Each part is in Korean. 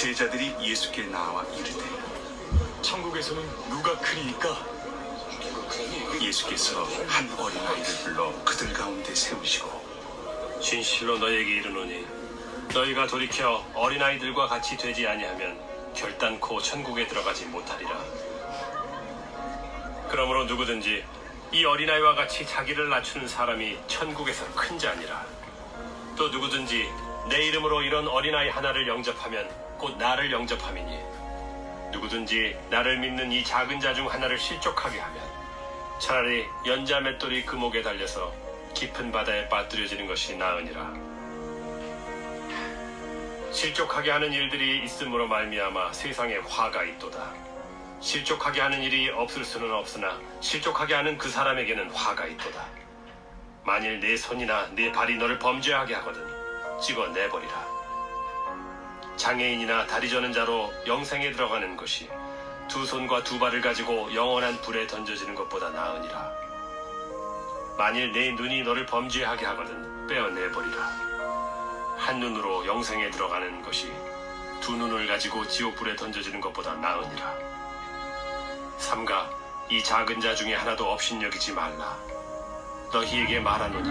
제자들이 예수께 나와 이르되 천국에서는 누가 크리이까? 예수께서 한 어린아이를 불러 그들 가운데 세우시고 진실로 너에게 이르노니 너희가 돌이켜 어린아이들과 같이 되지 아니하면 결단코 천국에 들어가지 못하리라 그러므로 누구든지 이 어린아이와 같이 자기를 낮추는 사람이 천국에서 큰 자니라 또 누구든지 내 이름으로 이런 어린아이 하나를 영접하면 곧 나를 영접함이니 누구든지 나를 믿는 이 작은 자 중 하나를 실족하게 하면 차라리 연자 맷돌이 그 목에 달려서 깊은 바다에 빠뜨려지는 것이 나으니라. 실족하게 하는 일들이 있음으로 말미암아 세상에 화가 있도다. 실족하게 하는 일이 없을 수는 없으나 실족하게 하는 그 사람에게는 화가 있도다. 만일 내 손이나 내 발이 너를 범죄하게 하거든 찍어 내버리라. 장애인이나 다리 저는 자로 영생에 들어가는 것이 두 손과 두 발을 가지고 영원한 불에 던져지는 것보다 나으니라. 만일 내 눈이 너를 범죄하게 하거든 빼어내버리라. 한 눈으로 영생에 들어가는 것이 두 눈을 가지고 지옥불에 던져지는 것보다 나으니라. 삼가 이 작은 자 중에 하나도 업신여기지 말라. 너희에게 말하노니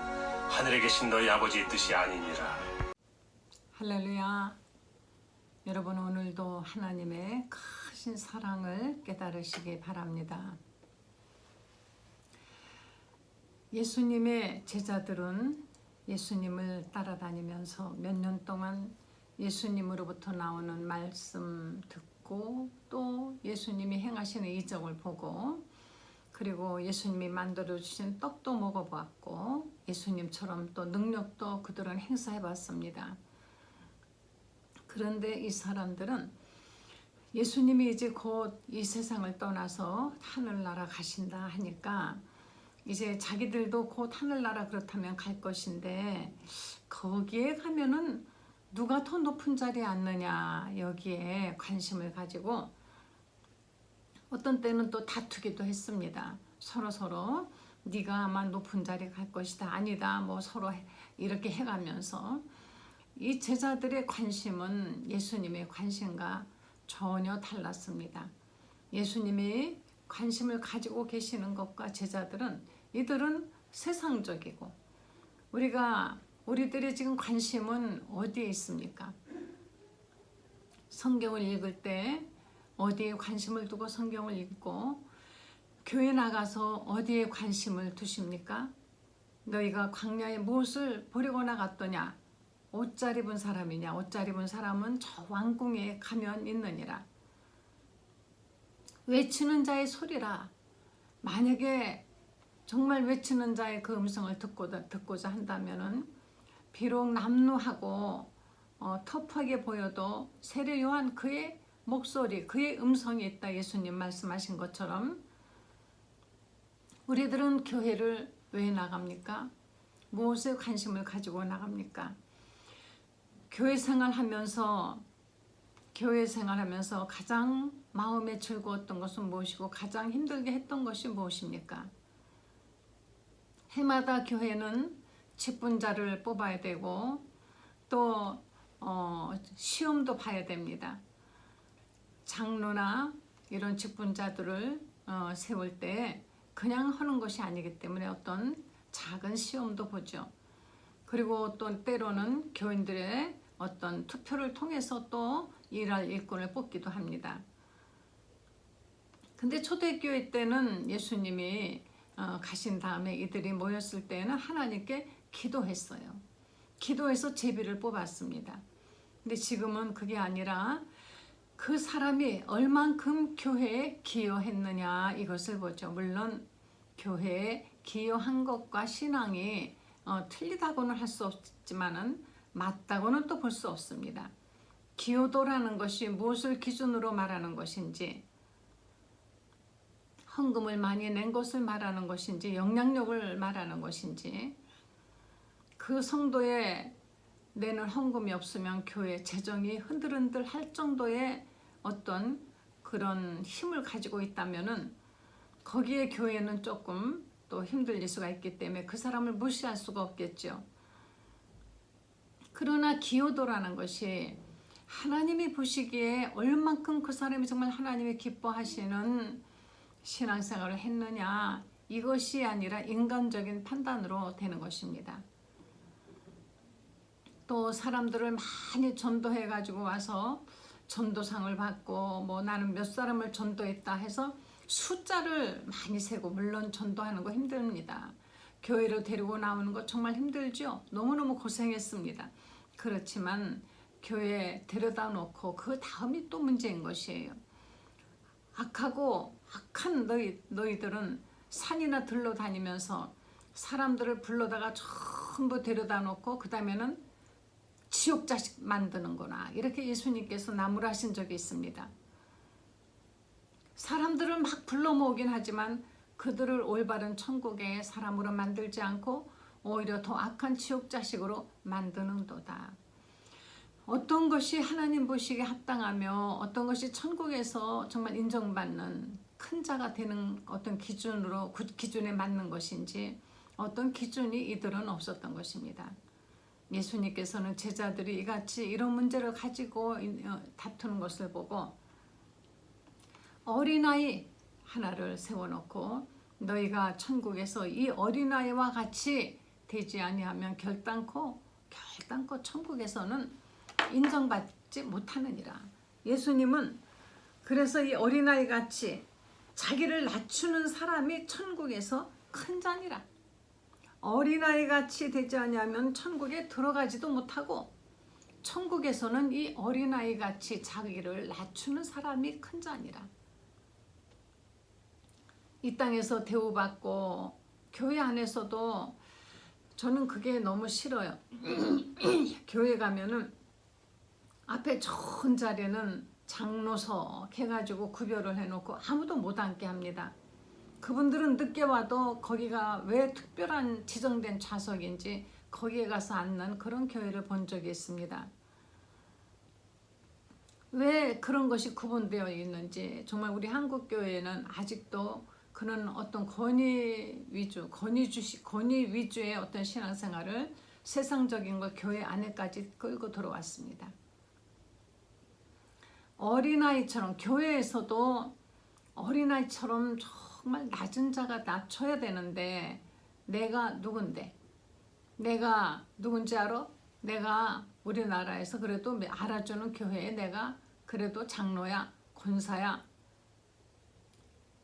하늘에 계신 너희 아버지의 뜻이 아니니라. 할렐루야. 여러분 오늘도 하나님의 크신 사랑을 깨달으시기 바랍니다. 예수님의 제자들은 예수님을 따라다니면서 몇 년 동안 예수님으로부터 나오는 말씀 듣고 또 예수님이 행하시는 이적을 보고 그리고 예수님이 만들어 주신 떡도 먹어봤고 예수님처럼 또 능력도 그들은 행사해 봤습니다. 그런데 이 사람들은 예수님이 이제 곧 이 세상을 떠나서 하늘나라 가신다 하니까 이제 자기들도 곧 하늘나라 그렇다면 갈 것인데 거기에 가면은 누가 더 높은 자리에 앉느냐 여기에 관심을 가지고 어떤 때는 또 다투기도 했습니다. 서로 서로 네가 아마 높은 자리에 갈 것이다 아니다 뭐 서로 이렇게 해가면서 이 제자들의 관심은 예수님의 관심과 전혀 달랐습니다. 예수님이 관심을 가지고 계시는 것과 제자들은 이들은 세상적이고 우리가 우리들의 지금 관심은 어디에 있습니까? 성경을 읽을 때 어디에 관심을 두고 성경을 읽고 교회 나가서 어디에 관심을 두십니까? 너희가 광야에 무엇을 보려고 나갔더냐? 옷 잘 입은 사람이냐? 옷 잘 입은 사람은 저 왕궁에 가면 있느니라. 외치는 자의 소리라. 만약에 정말 외치는 자의 그 음성을 듣고, 듣고자 한다면은 비록 남루하고 어, 터프하게 보여도 세례 요한 그의 목소리, 그의 음성이 있다 예수님 말씀하신 것처럼 우리들은 교회를 왜 나갑니까? 무엇에 관심을 가지고 나갑니까? 교회 생활하면서 교회 생활하면서 가장 마음에 즐거웠던 것은 무엇이고 가장 힘들게 했던 것이 무엇입니까? 해마다 교회는 직분자를 뽑아야 되고 또 어, 시험도 봐야 됩니다. 장로나 이런 직분자들을 어, 세울 때 그냥 하는 것이 아니기 때문에 어떤 작은 시험도 보죠. 그리고 또 때로는 교인들의 어떤 투표를 통해서 또 일할 일꾼을 뽑기도 합니다. 근데 초대교회 때는 예수님이 어, 가신 다음에 이들이 모였을 때는 하나님께 기도했어요. 기도해서 제비를 뽑았습니다. 근데 지금은 그게 아니라 그 사람이 얼만큼 교회에 기여했느냐 이것을 보죠. 물론 교회에 기여한 것과 신앙이 어, 틀리다고는 할 수 없지만은 맞다고는 또 볼 수 없습니다. 기여도라는 것이 무엇을 기준으로 말하는 것인지 헌금을 많이 낸 것을 말하는 것인지 영향력을 말하는 것인지 그 성도에 내는 헌금이 없으면 교회 재정이 흔들흔들 할 정도의 어떤 그런 힘을 가지고 있다면은 거기에 교회는 조금 또 힘들릴 수가 있기 때문에 그 사람을 무시할 수가 없겠죠. 그러나 기여도라는 것이 하나님이 보시기에 얼만큼 그 사람이 정말 하나님이 기뻐하시는 신앙생활을 했느냐 이것이 아니라 인간적인 판단으로 되는 것입니다. 또 사람들을 많이 전도해 가지고 와서 전도상을 받고 뭐 나는 몇 사람을 전도했다 해서 숫자를 많이 세고 물론 전도하는 거 힘듭니다. 교회로 데리고 나오는 거 정말 힘들죠. 너무너무 고생했습니다. 그렇지만 교회 데려다 놓고 그 다음이 또 문제인 것이에요. 악하고 악한 너희 너희들은 산이나 들로 다니면서 사람들을 불러다가 전부 데려다 놓고 그 다음에는 지옥 자식 만드는구나 이렇게 예수님께서 나무라신 적이 있습니다. 사람들을 막 불러 모으긴 하지만 그들을 올바른 천국의 사람으로 만들지 않고 오히려 더 악한 지옥 자식으로 만드는도다. 어떤 것이 하나님 보시기에 합당하며 어떤 것이 천국에서 정말 인정받는 큰 자가 되는 어떤 기준으로 그 기준에 맞는 것인지 어떤 기준이 이들은 없었던 것입니다. 예수님께서는 제자들이 이같이 이런 문제를 가지고 어, 다투는 것을 보고 어린아이 하나를 세워놓고 너희가 천국에서 이 어린아이와 같이 되지 아니하면 결단코 결단코 천국에서는 인정받지 못하느니라. 예수님은 그래서 이 어린아이 같이 자기를 낮추는 사람이 천국에서 큰 자니라. 어린아이 같이 되지 않으면 천국에 들어가지도 못하고 천국에서는 이 어린아이 같이 자기를 낮추는 사람이 큰 자니라. 이 땅에서 대우받고 교회 안에서도 저는 그게 너무 싫어요. 교회 가면은 앞에 좋은 자리는 장로석 해가지고 구별을 해놓고 아무도 못 앉게 합니다. 그분들은 늦게 와도 거기가 왜 특별한 지정된 좌석인지 거기에 가서 앉는 그런 교회를 본 적이 있습니다. 왜 그런 것이 구분되어 있는지 정말 우리 한국 교회는 아직도 그런 어떤 권위 위주, 권위 주시, 권위 위주의 어떤 신앙생활을 세상적인 걸 교회 안에까지 끌고 들어왔습니다. 어린아이처럼 교회에서도 어린아이처럼 정말 낮은 자가 낮춰야 되는데 내가 누군데 내가 누군지 알아? 내가 우리나라에서 그래도 알아주는 교회에 내가 그래도 장로야 권사야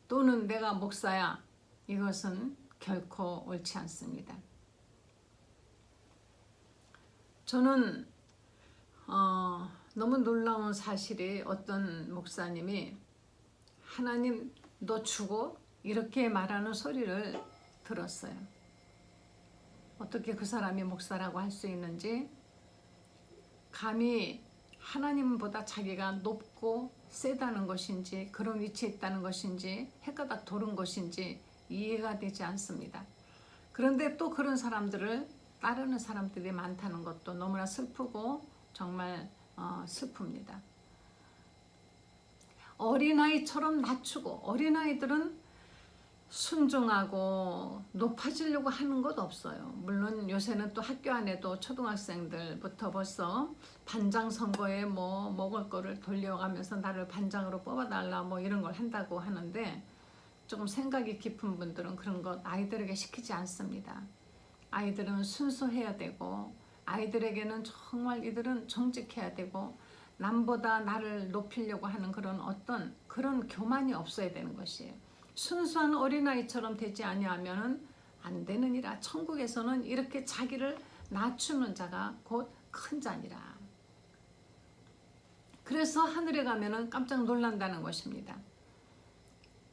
또는 내가 목사야 이것은 결코 옳지 않습니다. 저는 어, 너무 놀라운 사실이 어떤 목사님이 하나님 너 죽어 이렇게 말하는 소리를 들었어요. 어떻게 그 사람이 목사라고 할 수 있는지 감히 하나님보다 자기가 높고 세다는 것인지 그런 위치에 있다는 것인지 해가 다 도는 것인지 이해가 되지 않습니다. 그런데 또 그런 사람들을 따르는 사람들이 많다는 것도 너무나 슬프고 정말 어, 슬픕니다. 어린아이처럼 낮추고 어린아이들은 순종하고 높아지려고 하는 것 없어요. 물론 요새는 또 학교 안에도 초등학생들부터 벌써 반장 선거에 뭐 먹을 거를 돌려가면서 나를 반장으로 뽑아달라 뭐 이런 걸 한다고 하는데 조금 생각이 깊은 분들은 그런 것 아이들에게 시키지 않습니다. 아이들은 순수해야 되고 아이들에게는 정말 이들은 정직해야 되고 남보다 나를 높이려고 하는 그런 어떤 그런 교만이 없어야 되는 것이에요. 순수한 어린아이처럼 되지 아니하면은 안 되느니라. 천국에서는 이렇게 자기를 낮추는 자가 곧 큰 자니라. 그래서 하늘에 가면은 깜짝 놀란다는 것입니다.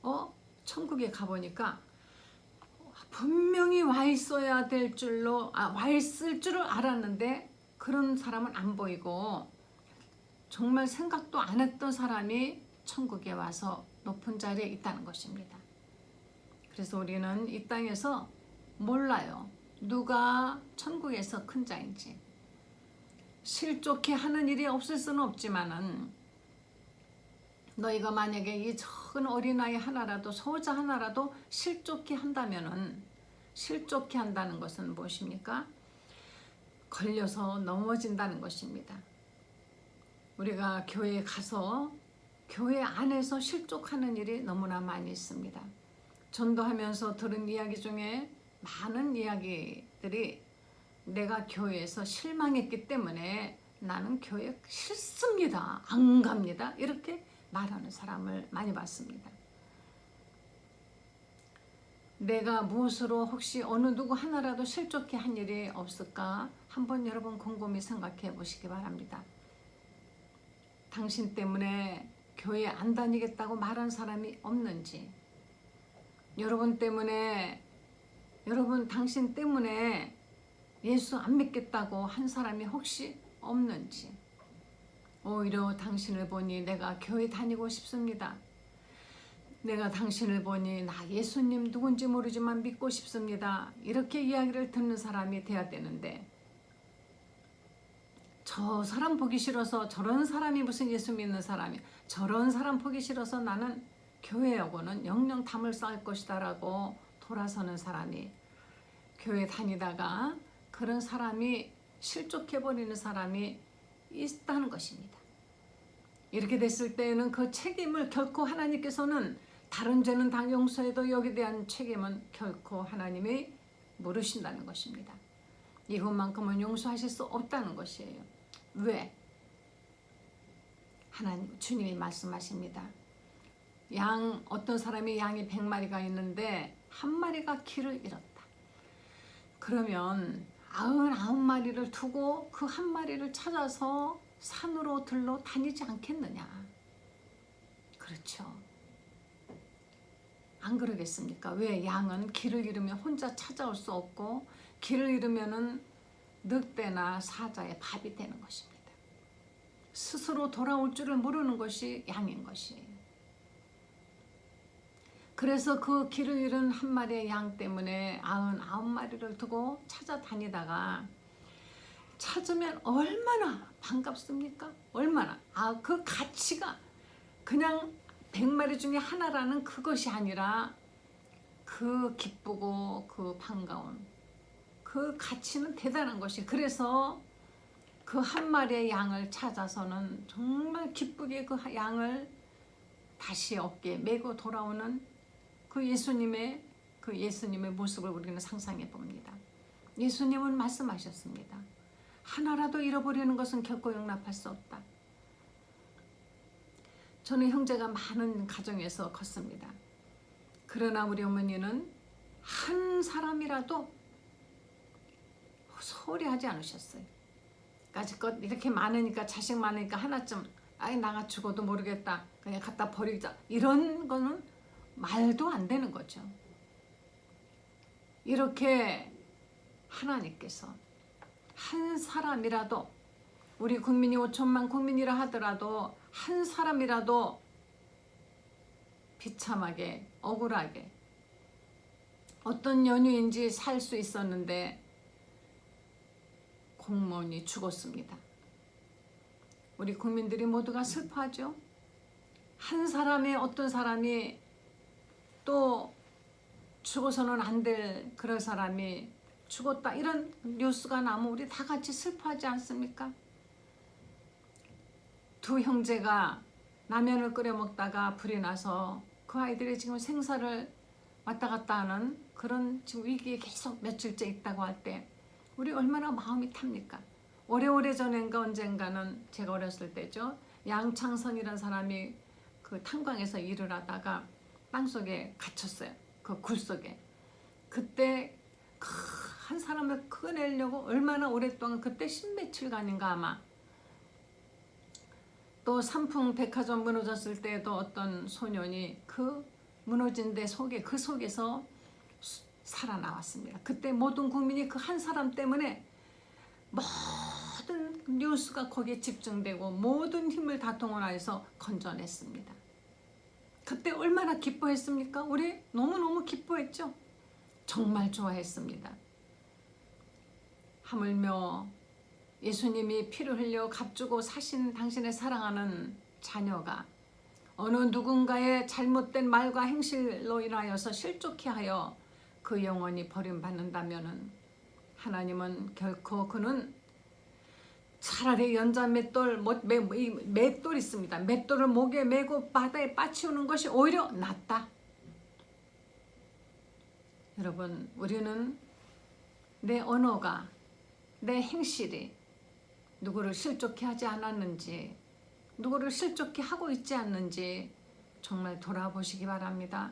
어? 천국에 가보니까 분명히 와 있어야 될 줄로 아, 와 있을 줄을 알았는데 그런 사람은 안 보이고 정말 생각도 안 했던 사람이 천국에 와서 높은 자리에 있다는 것입니다. 그래서 우리는 이 땅에서 몰라요. 누가 천국에서 큰 자인지. 실족해 하는 일이 없을 수는 없지만은 너희가 만약에 이 적은 어린아이 하나라도 소자 하나라도 실족해 한다면은 실족해 한다는 것은 무엇입니까? 걸려서 넘어진다는 것입니다. 우리가 교회에 가서 교회 안에서 실족하는 일이 너무나 많이 있습니다. 전도하면서 들은 이야기 중에 많은 이야기들이 내가 교회에서 실망했기 때문에 나는 교회 싫습니다. 안 갑니다. 이렇게 말하는 사람을 많이 봤습니다. 내가 무엇으로 혹시 어느 누구 하나라도 실족해 한 일이 없을까? 한번 여러분 곰곰이 생각해 보시기 바랍니다. 당신 때문에 교회 안 다니겠다고 말한 사람이 없는지, 여러분 때문에, 여러분 당신 때문에 예수 안 믿겠다고 한 사람이 혹시 없는지, 오히려 당신을 보니 내가 교회 다니고 싶습니다. 내가 당신을 보니 나 예수님 누군지 모르지만 믿고 싶습니다. 이렇게 이야기를 듣는 사람이 돼야 되는데 저 사람 보기 싫어서 저런 사람이 무슨 예수 믿는 사람이 저런 사람 보기 싫어서 나는 교회하고는 영영 담을 쌓을 것이다라고 돌아서는 사람이 교회 다니다가 그런 사람이 실족해 버리는 사람이 있다는 것입니다. 이렇게 됐을 때에는 그 책임을 결코 하나님께서는 다른 죄는 다 용서해도 여기에 대한 책임은 결코 하나님이 모르신다는 것입니다. 이것만큼은 용서하실 수 없다는 것이에요. 왜? 하나님 주님이 말씀하십니다. 양 어떤 사람이 양이 100마리가 있는데 한 마리가 길을 잃었다. 그러면 99마리를 두고 그 한 마리를 찾아서 산으로 들러 다니지 않겠느냐. 그렇죠. 안 그러겠습니까? 왜 양은 길을 잃으면 혼자 찾아올 수 없고 길을 잃으면은 늑대나 사자의 밥이 되는 것입니다. 스스로 돌아올 줄을 모르는 것이 양인 것이에요. 그래서 그 길을 잃은 한 마리의 양 때문에 아흔 아홉 마리를 두고 찾아다니다가 찾으면 얼마나 반갑습니까? 얼마나 아 그 가치가 그냥 백 마리 중에 하나라는 그것이 아니라 그 기쁘고 그 반가운 그 가치는 대단한 것이 그래서 그 한 마리의 양을 찾아서는 정말 기쁘게 그 양을 다시 어깨에 메고 돌아오는 그 예수님의 그 예수님의 모습을 우리는 상상해 봅니다. 예수님은 말씀하셨습니다. 하나라도 잃어버리는 것은 결코 용납할 수 없다. 저는 형제가 많은 가정에서 컸습니다. 그러나 우리 어머니는 한 사람이라도 소홀히 하지 않으셨어요. 까짓것 이렇게 많으니까 자식 많으니까 하나쯤 아이 나가 죽어도 모르겠다 그냥 갖다 버리자 이런 거는 말도 안 되는 거죠. 이렇게 하나님께서 한 사람이라도 우리 국민이 5천만 국민이라 하더라도 한 사람이라도 비참하게 억울하게 어떤 연유인지 살 수 있었는데 공무원이 죽었습니다. 우리 국민들이 모두가 슬퍼하죠. 한 사람의 어떤 사람이 또 죽어서는 안 될 그런 사람이 죽었다 이런 뉴스가 나면 우리 다 같이 슬퍼하지 않습니까? 두 형제가 라면을 끓여 먹다가 불이 나서 그 아이들이 지금 생사를 왔다 갔다 하는 그런 지금 위기에 계속 며칠째 있다고 할 때 우리 얼마나 마음이 탑니까? 오래오래 전인가 언젠가는 제가 어렸을 때죠. 양창선이라는 사람이 그 탄광에서 일을 하다가 땅속에 갇혔어요. 그 굴 속에. 그때 한 사람을 꺼내려고 얼마나 오랫동안 그때 십며칠간인가 아마 또 삼풍 백화점 무너졌을 때도 어떤 소년이 그 무너진 데 속에 그 속에서 살아나왔습니다. 그때 모든 국민이 그 한 사람 때문에 모든 뉴스가 거기에 집중되고 모든 힘을 다 동원하여서 건져냈습니다. 그때 얼마나 기뻐했습니까? 우리 너무너무 기뻐했죠? 정말 좋아했습니다. 하물며 예수님이 피를 흘려 값주고 사신 당신의 사랑하는 자녀가 어느 누군가의 잘못된 말과 행실로 인하여서 실족해 하여 그 영혼이 버림받는다면은 하나님은 결코 그는 차라리 연자 맷돌 뭐, 맷돌 있습니다. 맷돌을 목에 메고 바다에 빠치우는 것이 오히려 낫다. 여러분 우리는 내 언어가 내 행실이 누구를 실족해 하지 않았는지 누구를 실족해 하고 있지 않는지 정말 돌아보시기 바랍니다.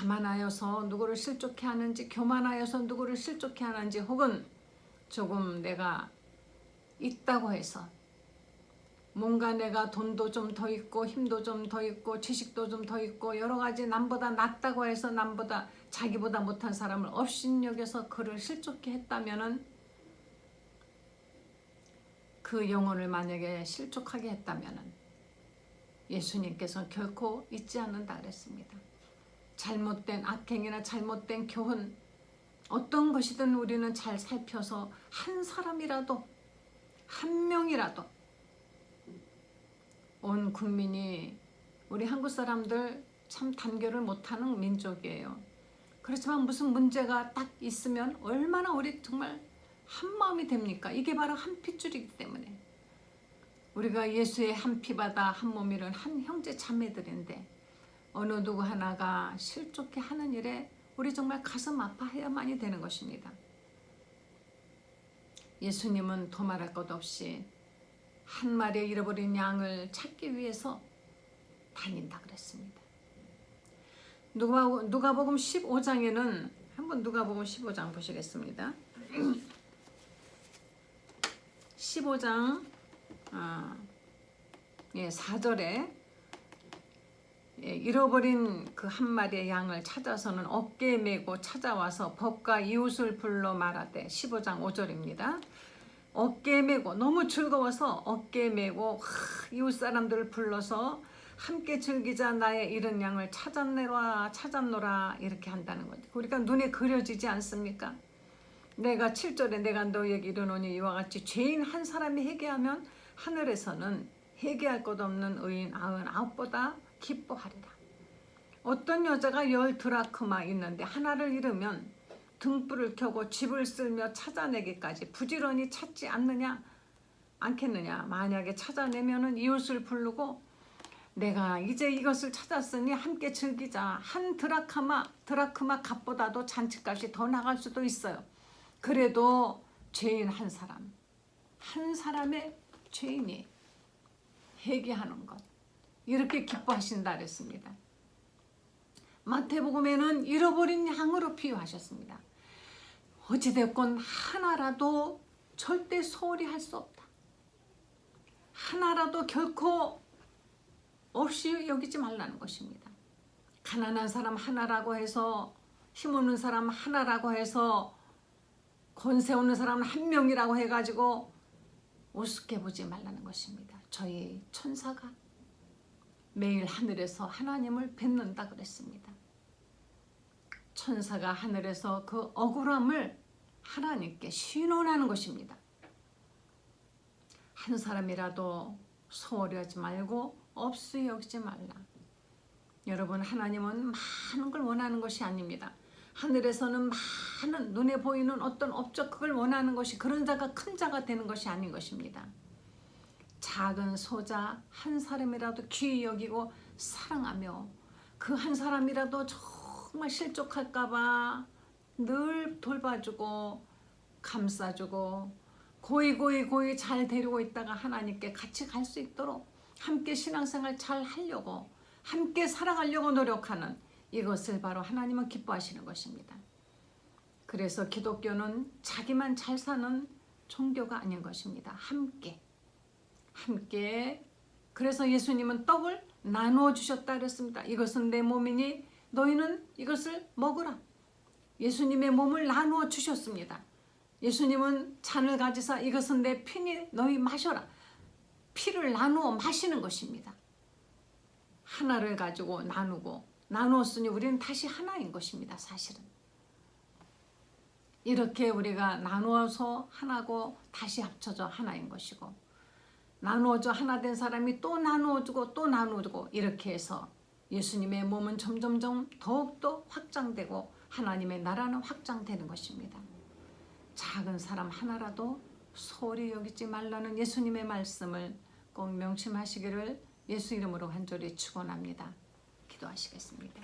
자만하여서 누구를 실족해 하는지 교만하여서 누구를 실족해 하는지 혹은 조금 내가 있다고 해서 뭔가 내가 돈도 좀 더 있고 힘도 좀 더 있고 지식도 좀 더 있고 여러 가지 남보다 낫다고 해서 남보다 자기보다 못한 사람을 업신여겨서 그를 실족해 했다면은 그 영혼을 만약에 실족하게 했다면은 예수님께서 결코 잊지 않는다 그랬습니다. 잘못된 악행이나 잘못된 교훈 어떤 것이든 우리는 잘 살펴서 한 사람이라도 한 명이라도 온 국민이 우리 한국 사람들 참 단결을 못하는 민족이에요. 그렇지만 무슨 문제가 딱 있으면 얼마나 우리 정말 한 마음이 됩니까? 이게 바로 한 핏줄이기 때문에 우리가 예수의 한 피바다 한 몸이는 한 형제 자매들인데 어느 누구 하나가 실족해 하는 일에 우리 정말 가슴 아파해야만이 되는 것입니다. 예수님은 도말할 것 없이 한 마리의 잃어버린 양을 찾기 위해서 다닌다 그랬습니다. 누가 누가복음 15장에는 한번 누가복음 15장 보시겠습니다. 15장 아, 예, 4절에 예, 잃어버린 그 한 마리의 양을 찾아서는 어깨에 메고 찾아와서 법과 이웃을 불러 말하되 15장 5절입니다. 어깨에 메고 너무 즐거워서 어깨에 메고 하, 이웃 사람들을 불러서 함께 즐기자 나의 잃은 양을 찾았노라 찾았노라 이렇게 한다는 거죠. 우리가 눈에 그려지지 않습니까? 내가 7절에 내가 너에게 이르노니 이와 같이 죄인 한 사람이 회개하면 하늘에서는 회개할 것 없는 의인 아흔 아홉보다 기뻐하리라. 어떤 여자가 열 드라크마 있는데 하나를 잃으면 등불을 켜고 집을 쓸며 찾아내기까지 부지런히 찾지 않느냐? 않겠느냐? 만약에 찾아내면은 이웃을 부르고 내가 이제 이것을 찾았으니 함께 즐기자. 한 드라크마 드라크마 값보다도 잔치값이 더 나갈 수도 있어요. 그래도 죄인 한 사람 한 사람의 죄인이 회개하는 것 이렇게 기뻐하신다 그랬습니다. 마태복음에는 잃어버린 양으로 비유하셨습니다. 어찌됐건 하나라도 절대 소홀히 할 수 없다. 하나라도 결코 없이 여기지 말라는 것입니다. 가난한 사람 하나라고 해서 힘없는 사람 하나라고 해서 권세 없는 사람 한 명이라고 해가지고 우습게 보지 말라는 것입니다. 저희 천사가 매일 하늘에서 하나님을 뵙는다 그랬습니다. 천사가 하늘에서 그 억울함을 하나님께 신원하는 것입니다. 한 사람이라도 소홀히 하지 말고 없이 여기지 말라. 여러분 하나님은 많은 걸 원하는 것이 아닙니다. 하늘에서는 많은 눈에 보이는 어떤 업적 그걸 원하는 것이 그런 자가 큰 자가 되는 것이 아닌 것입니다. 작은 소자 한 사람이라도 귀히 여기고 사랑하며 그 한 사람이라도 정말 실족할까봐 늘 돌봐주고 감싸주고 고이 고이 고이 잘 데리고 있다가 하나님께 같이 갈 수 있도록 함께 신앙생활 잘 하려고 함께 살아가려고 노력하는 이것을 바로 하나님은 기뻐하시는 것입니다. 그래서 기독교는 자기만 잘 사는 종교가 아닌 것입니다. 함께 함께 그래서 예수님은 떡을 나누어 주셨다 그랬습니다. 이것은 내 몸이니 너희는 이것을 먹으라. 예수님의 몸을 나누어 주셨습니다. 예수님은 잔을 가지사 이것은 내 피니 너희 마셔라. 피를 나누어 마시는 것입니다. 하나를 가지고 나누고 나누었으니 우리는 다시 하나인 것입니다. 사실은. 이렇게 우리가 나누어서 하나고 다시 합쳐져 하나인 것이고 나누어져 하나 된 사람이 또 나누어주고 또 나누어주고 이렇게 해서 예수님의 몸은 점점점 더욱더 확장되고 하나님의 나라는 확장되는 것입니다. 작은 사람 하나라도 소홀히 여기지 말라는 예수님의 말씀을 꼭 명심하시기를 예수 이름으로 간절히 축원합니다. 기도하시겠습니다.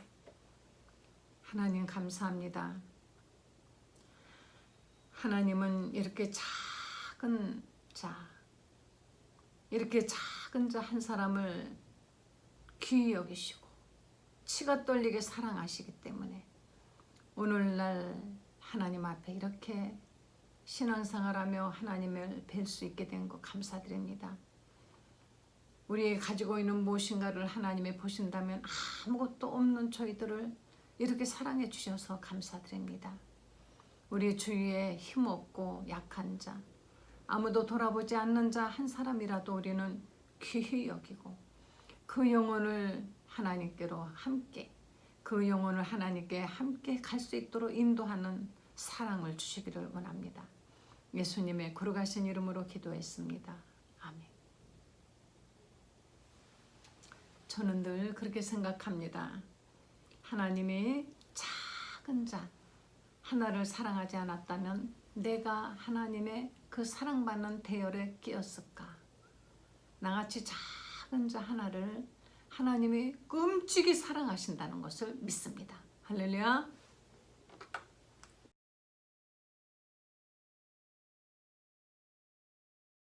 하나님 감사합니다. 하나님은 이렇게 작은 자, 이렇게 작은 자 한 사람을 귀히 여기시고 치가 떨리게 사랑하시기 때문에 오늘날 하나님 앞에 이렇게 신앙생활 하며 하나님을 뵐 수 있게 된 것 감사드립니다. 우리 가지고 있는 무엇인가를 하나님이 보신다면 아무것도 없는 저희들을 이렇게 사랑해 주셔서 감사드립니다. 우리 주위에 힘없고 약한 자, 아무도 돌아보지 않는 자 한 사람이라도 우리는 귀히 여기고 그 영혼을 하나님께로 함께 그 영혼을 하나님께 함께 갈 수 있도록 인도하는 사랑을 주시기를 원합니다. 예수님의 거룩하신 이름으로 기도했습니다. 아멘. 저는 늘 그렇게 생각합니다. 하나님이 작은 자 하나를 사랑하지 않았다면 내가 하나님의 그 사랑받는 대열에 끼었을까? 나같이 작은 자 하나를 하나님이 끔찍이 사랑하신다는 것을 믿습니다. 할렐루야.